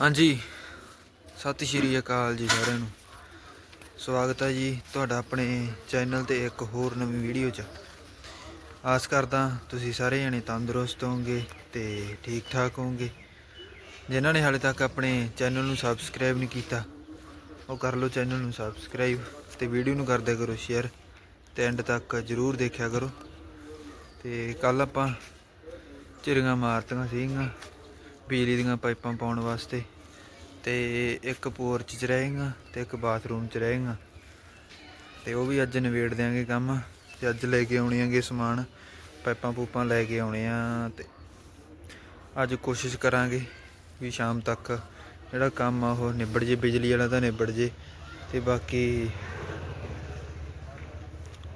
ਹਾਂਜੀ। ਸਤਿ ਸ਼੍ਰੀ ਅਕਾਲ ਜੀ ਸਾਰਿਆਂ ਨੂੰ। ਸਵਾਗਤ ਹੈ ਜੀ ਤੁਹਾਡਾ ਆਪਣੇ ਚੈਨਲ ਤੇ ਇੱਕ ਹੋਰ ਨਵੀਂ ਵੀਡੀਓ 'ਚ। ਆਸ ਕਰਦਾ ਤੁਸੀਂ ਸਾਰੇ ਜਣੇ ਤੰਦਰੁਸਤ ਹੋਵੋਗੇ ਤੇ ਠੀਕ ਠਾਕ ਹੋਵੋਗੇ। ਜਿਨ੍ਹਾਂ ਨੇ ਹਾਲੇ ਤੱਕ ਆਪਣੇ ਚੈਨਲ ਨੂੰ ਸਬਸਕ੍ਰਾਈਬ ਨਹੀਂ ਕੀਤਾ, ਉਹ ਕਰ ਲਓ ਚੈਨਲ ਨੂੰ ਸਬਸਕ੍ਰਾਈਬ ਤੇ ਵੀਡੀਓ ਨੂੰ ਕਰਦੇ ਕਰੋ ਸ਼ੇਅਰ ਤੇ ਐਂਡ ਤੱਕ ਜਰੂਰ ਦੇਖਿਆ ਕਰੋ। ਤੇ ਕੱਲ ਆਪਾਂ ਚਿੜੀਆਂ ਮਾਰਤੀਆਂ ਸੀਗੀਆਂ। ਬਿਜਲੀ ਦੀਆਂ ਪਾਈਪਾਂ ਪਾਉਣ ਵਾਸਤੇ ਤੇ ਇੱਕ ਪੋਰਚ 'ਚ ਰਹੇਗਾ ਤੇ ਇੱਕ ਬਾਥਰੂਮ 'ਚ ਰਹੇਗਾ। ਤੇ ਉਹ ਵੀ ਅੱਜ ਨਿਬੇੜ ਦਿਆਂਗੇ ਕੰਮ ਤੇ ਅੱਜ ਲੈ ਕੇ ਆਉਣੇ ਆਂਗੇ ਸਮਾਨ, ਪਾਈਪਾਂ ਪੂਪਾਂ ਲੈ ਕੇ ਆਉਣੇ ਆ ਤੇ ਅੱਜ ਕੋਸ਼ਿਸ਼ ਕਰਾਂਗੇ ਵੀ ਸ਼ਾਮ ਤੱਕ ਜਿਹੜਾ ਕੰਮ ਆ ਉਹ ਨਿਬੜ ਜੇ, ਬਿਜਲੀ ਵਾਲਾ ਤਾਂ ਨਿਬੜ ਜੇ ਤੇ ਬਾਕੀ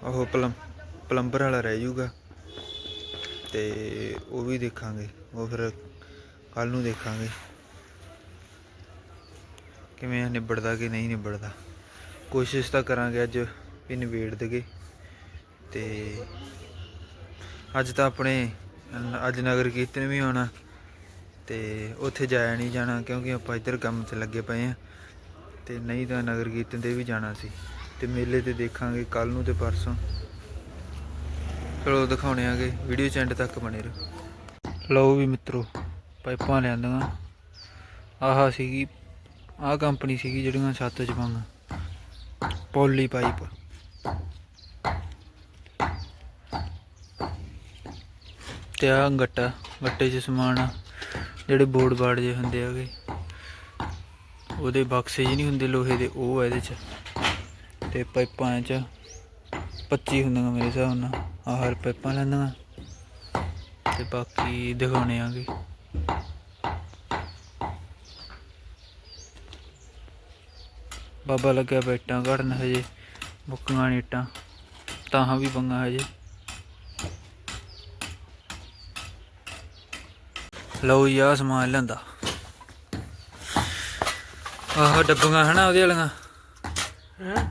ਉਹ ਪਲੰ, ਪਲੰਬਰ ਵਾਲਾ ਰਹਿ ਜਾਊਗਾ ਤੇ ਉਹ ਵੀ ਦੇਖਾਂਗੇ, ਉਹ ਫਿਰ ਕੱਲ ਨੂੰ ਦੇਖਾਂਗੇ। ਕਿਵੇਂ ਨਿਬੜਦਾ ਕਿ ਨਹੀਂ ਨਿਬੜਦਾ। ਕੋਸ਼ਿਸ਼ ਤਾਂ ਕਰਾਂਗੇ ਅੱਜ ਵੀ ਨਿਬੇੜ ਦੇਗੇ ਤੇ ਅੱਜ ਤਾਂ ਆਪਣੇ, ਅੱਜ ਨਗਰ ਕੀਰਤਨ ਵੀ ਆਉਣਾ ਤੇ ਉੱਥੇ ਜਾਇਆ ਨਹੀਂ ਜਾਣਾ ਕਿਉਂਕਿ ਆਪਾਂ ਇੱਧਰ ਕੰਮ ਤੇ ਲੱਗੇ ਪਏ ਆ। ਤੇ ਨਹੀਂ ਤਾਂ ਨਗਰ ਕੀਰਤਨ ਤੇ ਵੀ ਜਾਣਾ ਸੀ। ਤੇ ਮੇਲੇ ਤੇ ਦੇਖਾਂਗੇ ਕੱਲ ਨੂੰ ਤੇ ਪਰਸੋਂ। ਚਲੋ ਦਿਖਾਉਣੇ ਆਗੇ, ਵੀਡੀਓ ਚ ਤੱਕ ਬਣੇ ਰਹੋ। ਲਓ ਵੀ ਮਿੱਤਰੋ। ਪਾਈਪਾਂ ਲਿਆਂਦੀਆਂ ਆਹ ਸੀਗੀ, ਆਹ ਕੰਪਨੀ ਸੀਗੀ ਜਿਹੜੀਆਂ ਛੱਤ 'ਚ ਪਾਉਂਗਾ ਪੋਲੀ ਪਾਈਪ। ਤੇ ਆਹ ਗੱਟਾ, ਗੱਟੇ 'ਚ ਸਮਾਨ ਆ। ਜਿਹੜੇ ਬੋਰਡ ਬਾੜ ਜੇ ਹੁੰਦੇ ਹੈਗੇ। ਉਹਦੇ ਬਕਸੇ ਜੀ ਨਹੀਂ ਹੁੰਦੇ, ਲੋਹੇ ਦੇ, ਉਹ ਆ ਇਹਦੇ 'ਚ। ਤੇ ਪਾਈਪਾਂ 'ਚ 25 ਹੁੰਦੀਆਂ ਮੇਰੇ ਹਿਸਾਬ ਨਾਲ। ਆਹ ਹਰ ਪਾਈਪਾਂ ਲੈਂਦੀਆਂ। ਤੇ ਬਾਕੀ ਦਿਖਾਉਣੇ ਆਗੇ। ਬਾਬਾ ਲੱਗਿਆ ਬੈਟਾਂ ਘੜਨ ਹਜੇ ਮੁੱਕੀਆਂ ਨੀ ਇੱਟਾਂ ਤਾਹਾਂ ਵੀ ਬੰਗਾ ਹਜੇ। ਲਓ ਜੀ ਆਹ ਸਮਾਨ ਲੈਂਦਾ ਆਹ ਡੱਬੀਆਂ ਹਨਾ ਉਹਦੇ ਵਾਲੀਆਂ? ਹੈਂ?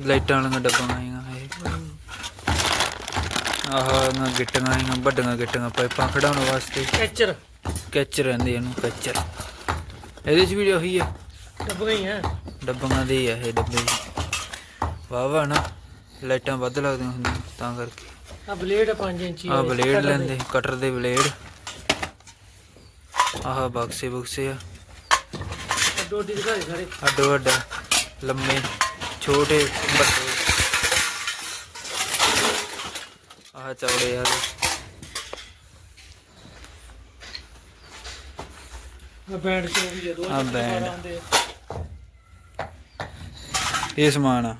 ਲਾਈਟਾਂ ਵਾਲੀਆਂ ਡੱਬੀਆਂ ਆਈਆਂ ਇਹ ਆਹ ਨਾ ਗਿੱਟੀਆਂ ਆਈਆਂ ਵੱਡੀਆਂ ਗਿੱਟੀਆਂ ਪਾਈਪਾਂ ਖੜਾਉਣ ਵਾਸਤੇ। ਕੈਚਰ। ਕੈਚ ਰਹਿੰਦੇ ਇਹਨੂੰ ਕੈਚਰ। ਇਹਦੇ 'ਚ ਵੀ ਉਹੀ ਆ। ਡੱਬ ਗਈ ਹੈ ਡੱਬੀਆਂ ਦੇ ਆ ਇਹ ਡੱਬੇ ਵਾਹ ਨਾ ਲਾਈਟਾਂ ਵੱਧ ਲੱਗਦੀਆਂ ਹੁੰਦੀਆਂ ਤਾਂ ਕਰਕੇ। ਆ ਬਲੇਡ 5 ਇੰਚੀ ਆਹ ਬਲੇਡ ਲੈਂਦੇ ਕਟਰ ਦੇ ਬਲੇਡ। ਆਹ ਬਕਸੇ ਬੁਕਸੇ ਆ। ਡੋਡੀ ਦਿਖਾ ਦੇ ਸਾਰੇ। ਅੱਡੋ ਅੱਡ ਲੰਮੇ ਛੋਟੇ ਵੱਡੇ। ਆਹ ਚੌੜੇ ਯਾਰ ਆ ਬੈਂਡ ਚ ਵੀ ਜਦੋਂ ਆਹ ਬੈਂਡ। ਇਹ ਸਮਾਨ ਆ।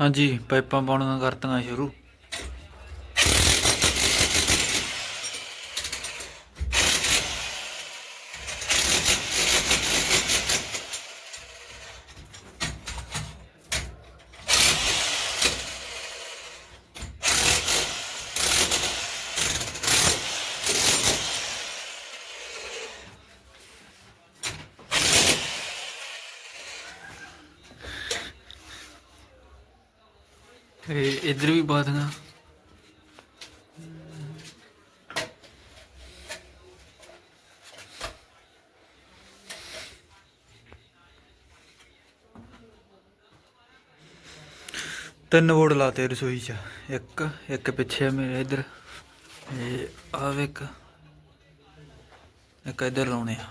ਹਾਂਜੀ ਪਾਈਪਾਂ ਪਾਉਣੀਆਂ ਕਰਤੀਆਂ ਸ਼ੁਰੂ। ਤੇ ਇੱਧਰ ਵੀ ਬਾਦੀਆਂ ਤਿੰਨ ਬੋਰਡ ਲਾਤੇ ਰਸੋਈ 'ਚ, ਇੱਕ ਇੱਕ ਪਿੱਛੇ ਮੇਰੇ ਇੱਧਰ ਇਹ ਆਹ ਇੱਕ ਇੱਕ ਇੱਧਰ ਲਾਉਣੇ ਆ।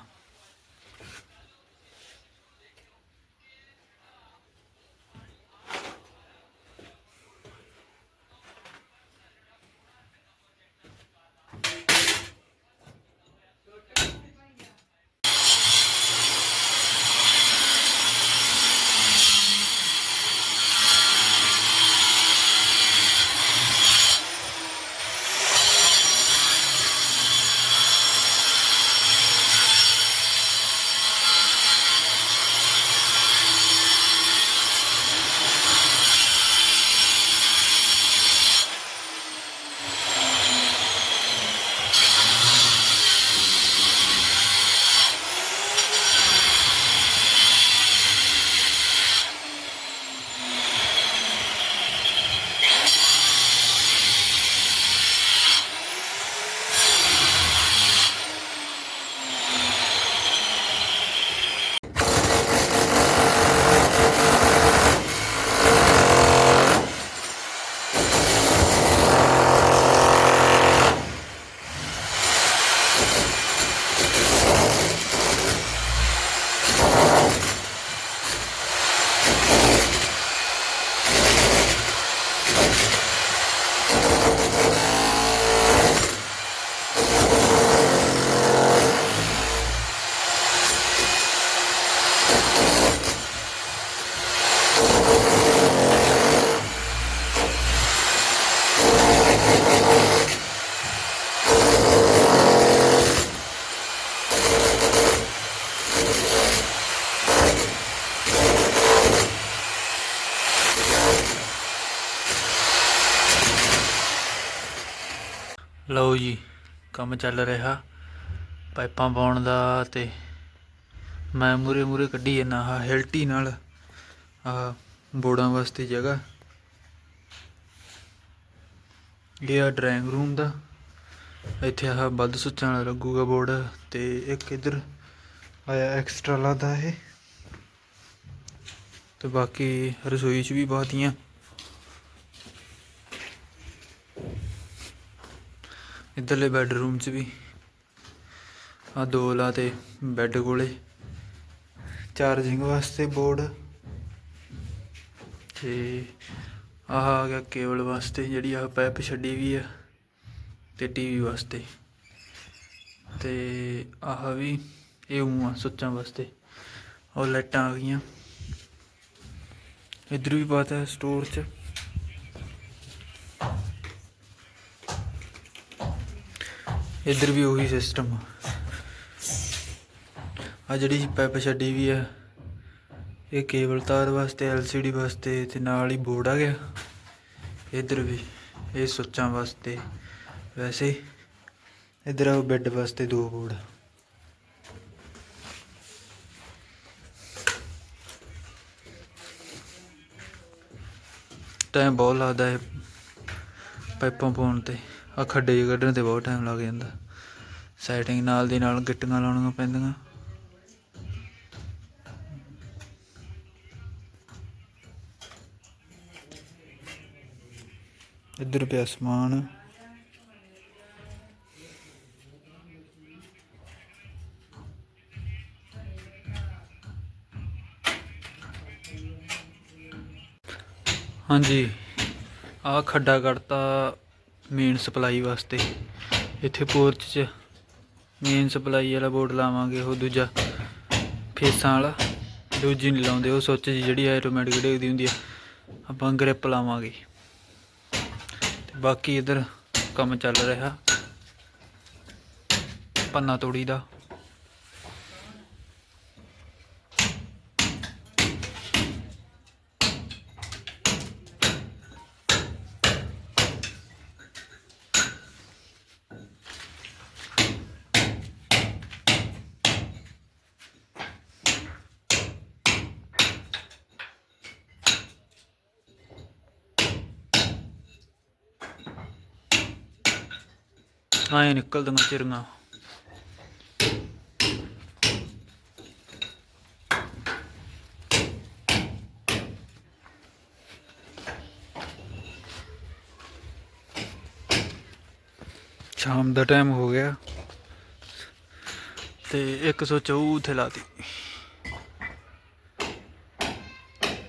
ਲਓ ਜੀ, ਕੰਮ ਚੱਲ ਰਿਹਾ। ਪਾਈਪਾਂ ਪਾਉਣ ਦਾ ਤੇ ਮੈਂ ਮੂਰੇ ਮੂਰੇ ਕੱਢੀ ਜਾਂਦਾ ਆਹ ਹਿਲਟੀ ਨਾਲ ਆਹ ਬੋੜਾਂ ਵਾਸਤੇ ਜਗ੍ਹਾ। ਇਹ ਆ ਡਰਾਇੰਗ ਰੂਮ ਦਾ। ਇੱਥੇ ਆਹ ਵੱਧ ਸੁੱਚਾਂ ਵਾਲਾ ਲੱਗੂਗਾ ਬੋਰਡ ਤੇ ਇੱਕ ਇਧਰ ਆਇਆ ਐਕਸਟਰਾ ਲਾਦਾ ਇਹ। ਤੇ ਬਾਕੀ ਰਸੋਈ 'ਚ ਵੀ ਬਾਤੀਆਂ ਇੱਧਰਲੇ ਬੈੱਡਰੂਮ 'ਚ ਵੀ। ਆ ਦੋ ਲਾ ਤੇ ਬੈੱਡ ਕੋਲੇ। ਚਾਰਜਿੰਗ ਵਾਸਤੇ ਬੋਰਡ। ਤੇ ਆਹ ਆ ਗਿਆ ਕੇਬਲ ਵਾਸਤੇ, ਜਿਹੜੀ ਆਹ ਪਾਈਪ ਛੱਡੀ ਵੀ ਆ ਤੇ ਟੀਵੀ ਵਾਸਤੇ। ਤੇ ਆਹ ਵੀ ਇਹ ਊਂ ਆ ਸੁੱਚਾਂ ਵਾਸਤੇ। ਉਹ ਲਾਈਟਾਂ ਆ ਗਈਆਂ। ਇੱਧਰ ਵੀ ਬਾਤ ਸਟੋਰ 'ਚ। ਇੱਧਰ ਵੀ ਉਹੀ ਸਿਸਟਮ ਆ। ਆ ਜਿਹੜੀ ਪਾਈਪ ਛੱਡੀ ਵੀ ਆ, ਇਹ ਕੇਬਲ ਤਾਰ ਵਾਸਤੇ LCD ਵਾਸਤੇ ਤੇ ਨਾਲ ਹੀ ਬੋਰਡ ਆ ਗਿਆ। ਇੱਧਰ ਵੀ ਇਹ ਸੁੱਚਾਂ ਵਾਸਤੇ। ਵੈਸੇ ਇੱਧਰ ਆ ਬੈੱਡ ਵਾਸਤੇ ਦੋ ਬੋਰਡ। ਟਾਈਮ ਬਹੁਤ ਲੱਗਦਾ ਹੈ ਪਾਈਪਾਂ ਪਾਉਣ ਤੇ। ਆ ਖੱਡੇ ਜਿਹੇ ਕੱਢਣ ਤੇ ਬਹੁਤ ਟਾਈਮ ਲੱਗ ਜਾਂਦਾ। ਸੈਟਿੰਗ ਨਾਲ ਦੀ ਨਾਲ ਗਿੱਟੀਆਂ ਲਾਉਣੀਆਂ ਪੈਂਦੀਆਂ। ਇੱਧਰ ਪਿਆ ਸਮਾਨ। ਹਾਂਜੀ ਆ ਖੱਡਾ ਕੱਢਤਾ ਮੇਨ ਸਪਲਾਈ ਵਾਸਤੇ। ਇੱਥੇ ਪੋਰਚ 'ਚ ਮੇਨ ਸਪਲਾਈ ਵਾਲਾ ਬੋਰਡ ਲਾਵਾਂਗੇ, ਉਹ ਦੂਜਾ ਫੇਸਾਂ ਵਾਲਾ। ਦੂਜੀ ਨਹੀਂ ਲਾਉਂਦੇ, ਉਹ ਸੁੱਚ ਜੀ ਜਿਹੜੀ ਆਟੋਮੈਟਿਕ ਡੇਗਦੀ ਹੁੰਦੀ ਆ, ਆਪਾਂ ਗ੍ਰਿਪ ਲਾਵਾਂਗੇ। ਤੇ ਬਾਕੀ ਇਧਰ ਕੰਮ ਚੱਲ ਰਿਹਾ। ਪੰਨਾ ਤੋੜੀ ਦਾ। ਆਏ ਨਿਕਲਦੀਆਂ ਚਿਰਗਾ ਸ਼ਾਮ ਦਾ ਟਾਈਮ ਹੋ ਗਿਆ ਤੇ 104 ਉੱਥੇ ਲਾਤੀ।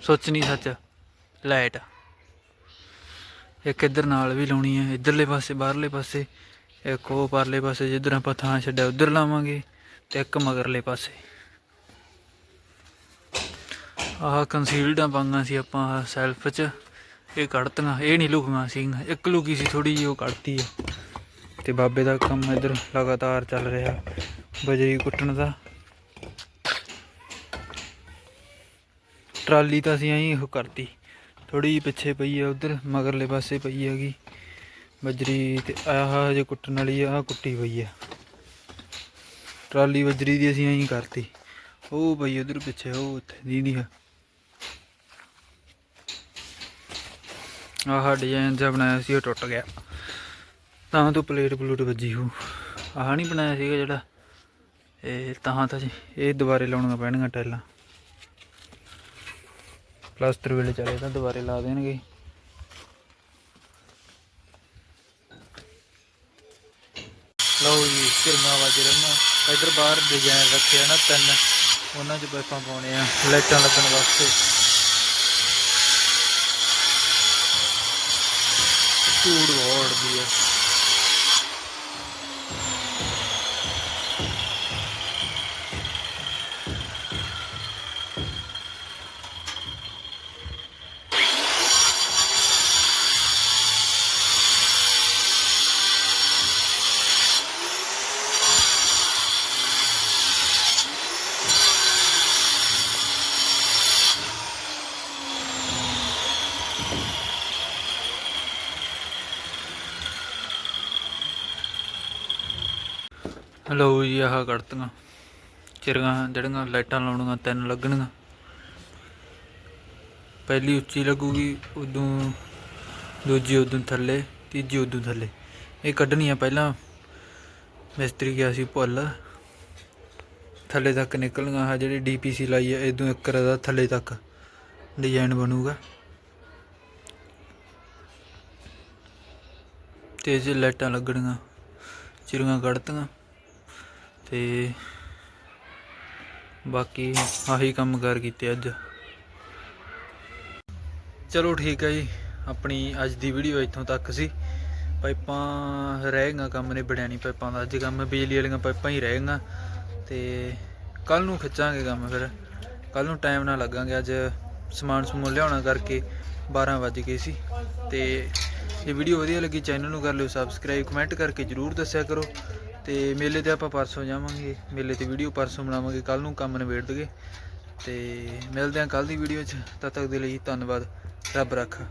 ਸੋਚ ਨਹੀਂ ਸੱਚ, ਲਾਈਟ। ਇੱਕ ਇੱਧਰ ਨਾਲ ਵੀ ਲਾਉਣੀ ਹੈ, ਇੱਧਰਲੇ ਪਾਸੇ, ਬਾਹਰਲੇ ਪਾਸੇ। ਇੱਕ ਉਹ ਪਰਲੇ ਪਾਸੇ ਜਿੱਧਰ ਆਪਾਂ ਥਾਂ ਛੱਡਿਆ, ਉੱਧਰ ਲਾਵਾਂਗੇ ਤੇ ਇੱਕ ਮਗਰਲੇ ਪਾਸੇ। ਆਹ ਕੰਸੀਲਡਾਂ ਪਾਈਆਂ ਸੀ ਆਪਾਂ ਸੈਲਫ 'ਚ। ਇਹ ਕੱਢਤੀਆਂ, ਇਹ ਨਹੀਂ ਲੁਕੀਆਂ ਸੀ ਇੱਕ ਲੁਕੀ ਸੀ ਥੋੜੀ ਜਿਹੀ, ਉਹ ਕੱਢਤੀ ਆ। ਤੇ ਬਾਬੇ ਦਾ ਕੰਮ ਇੱਧਰ ਲਗਾਤਾਰ ਚੱਲ ਰਿਹਾ, ਬਜਰੀ ਕੁੱਟਣ ਦਾ। ਟਰਾਲੀ ਤਾਂ ਅਸੀਂ ਐਂ ਉਹ ਕਰਤੀ। ਥੋੜੀ ਜਿਹੀ ਪਿੱਛੇ ਪਈ ਆ, ਉਧਰ ਮਗਰਲੇ ਪਾਸੇ ਪਈ ਹੈਗੀ। ਬਜਰੀ ਤੇ ਆਹ ਜੇ ਕੁੱਟਣ ਵਾਲੀ ਆ, ਆਹ ਕੁੱਟੀ ਪਈ ਆ। ਟਰਾਲੀ ਬਜਰੀ ਦੀ ਅਸੀਂ ਐਂ ਕਰਤੀ। ਉਹ ਬਈ ਉਧਰ ਪਿੱਛੇ, ਉਹ ਉੱਥੇ ਦੀਦੀ ਆ। ਆਹ ਡਿਜ਼ਾਈਨ ਜਿਹਾ ਬਣਾਇਆ ਸੀ, ਉਹ ਟੁੱਟ ਗਿਆ। ਤਾਂ ਤੋਂ ਪਲੇਟ ਪਲੂਟ ਵੱਜੀ ਹੋ ਆਹ ਨਹੀਂ ਬਣਾਇਆ ਸੀਗਾ ਜਿਹੜਾ। ਇਹ ਤਾਂ ਤਾਂ ਜੀ, ਇਹ ਦੁਬਾਰੇ ਲਾਉਣੀਆਂ ਪੈਣਗੀਆਂ ਟੈਲਾਂ ਪਲਾਸਟਰ ਵੇਲੇ ਚਲੇ ਤਾਂ ਦੁਬਾਰੇ ਲਾ ਦੇਣਗੇ। ਲਓ ਵੱਜ ਕਿਰਨਾ ਵਜ ਰਹਾ ਇਧਰ ਬਾਹਰ ਡਿਜ਼ਾਈਨ ਰੱਖਿਆ ਨਾ ਤਿੰਨ। ਉਹਨਾਂ 'ਚ ਪਾਈਪਾਂ ਪਾਉਣੇ ਆ ਲਾਈਟਾਂ ਲੱਗਣ ਵਾਸਤੇ। ਧੂੜ ਬਹੁਤ ਦੀ ਆ ਲਓ ਜੀ, ਆਹ ਕੱਢਤੀਆਂ। ਚਿਰਗਾਂ ਜਿਹੜੀਆਂ ਲਾਈਟਾਂ ਲਾਉਣੀਆਂ, ਤਿੰਨ ਲੱਗਣੀਆਂ। ਪਹਿਲੀ ਉੱਚੀ ਲੱਗੂਗੀ, ਉਦੋਂ ਦੂਜੀ ਉਦੋਂ ਥੱਲੇ, ਤੀਜੀ ਉਦੋਂ ਥੱਲੇ। ਇਹ ਕੱਢਣੀਆਂ ਪਹਿਲਾਂ। ਮਿਸਤਰੀ ਗਿਆ ਸੀ ਭੁੱਲ। ਥੱਲੇ ਤੱਕ ਨਿਕਲਣੀਆਂ ਆ ਜਿਹੜੀ ਡੀਪੀਸੀ ਲਾਈ ਹੈ ਇਦੋਂ ਇੱਕ ਦਾ ਥੱਲੇ ਤੱਕ ਡਿਜ਼ਾਈਨ ਬਣੂਗਾ। ਤੇ ਜੇ ਲਾਈਟਾਂ ਲੱਗਣੀਆਂ ਚਿਰਗਾਂ ਕੱਢਤੀਆਂ। ਤੇ ਬਾਕੀ ਆਹੀ ਕੰਮ ਕਾਰ ਕੀਤੇ ਅੱਜ। ਚਲੋ ਠੀਕ ਹੈ ਜੀ, ਆਪਣੀ ਅੱਜ ਦੀ ਵੀਡੀਓ ਇੱਥੋਂ ਤੱਕ ਸੀ। ਪਾਈਪਾਂ ਰਹਿ ਗਈਆਂ, ਕੰਮ ਨੇ ਬੜਿਆ ਨਹੀਂ ਪਾਈਪਾਂ ਦਾ। ਅੱਜ ਕੰਮ ਬਿਜਲੀ ਵਾਲੀਆਂ ਪਾਈਪਾਂ ਹੀ ਰਹਿ ਗਈਆਂ ਤੇ ਕੱਲ ਨੂੰ ਖਿੱਚਾਂਗੇ ਕੰਮ ਫਿਰ। ਕੱਲ ਨੂੰ ਟਾਈਮ ਨਾਲ ਲੱਗਾਂਗੇ। ਅੱਜ ਸਮਾਨ ਸਮੂਨ ਲਿਆਉਣਾ ਕਰਕੇ 12 ਵੱਜ ਗਏ ਸੀ। ਤੇ ਜੇ ਵੀਡੀਓ ਵਧੀਆ ਲੱਗੀ ਚੈਨਲ ਨੂੰ ਕਰ ਲਿਓ ਸਬਸਕ੍ਰਾਈਬ ਕਮੈਂਟ ਕਰਕੇ ਜਰੂਰ ਦੱਸਿਆ ਕਰੋ। ਤੇ ਮੇਲੇ ਤੇ ਆਪਾਂ ਪਰਸੋਂ ਜਾਵਾਂਗੇ। ਮੇਲੇ ਤੇ ਵੀਡੀਓ ਪਰਸੋਂ ਬਣਾਵਾਂਗੇ। ਕੱਲ ਨੂੰ ਕੰਮ ਨਿਬੇੜ ਦਗੇ ਤੇ ਮਿਲਦੇ ਹਾਂ ਕੱਲ ਦੀ ਵੀਡੀਓ 'ਚ। ਤਦ ਤੱਕ ਦੇ ਲਈ ਧੰਨਵਾਦ। ਰੱਬ ਰੱਖਾ।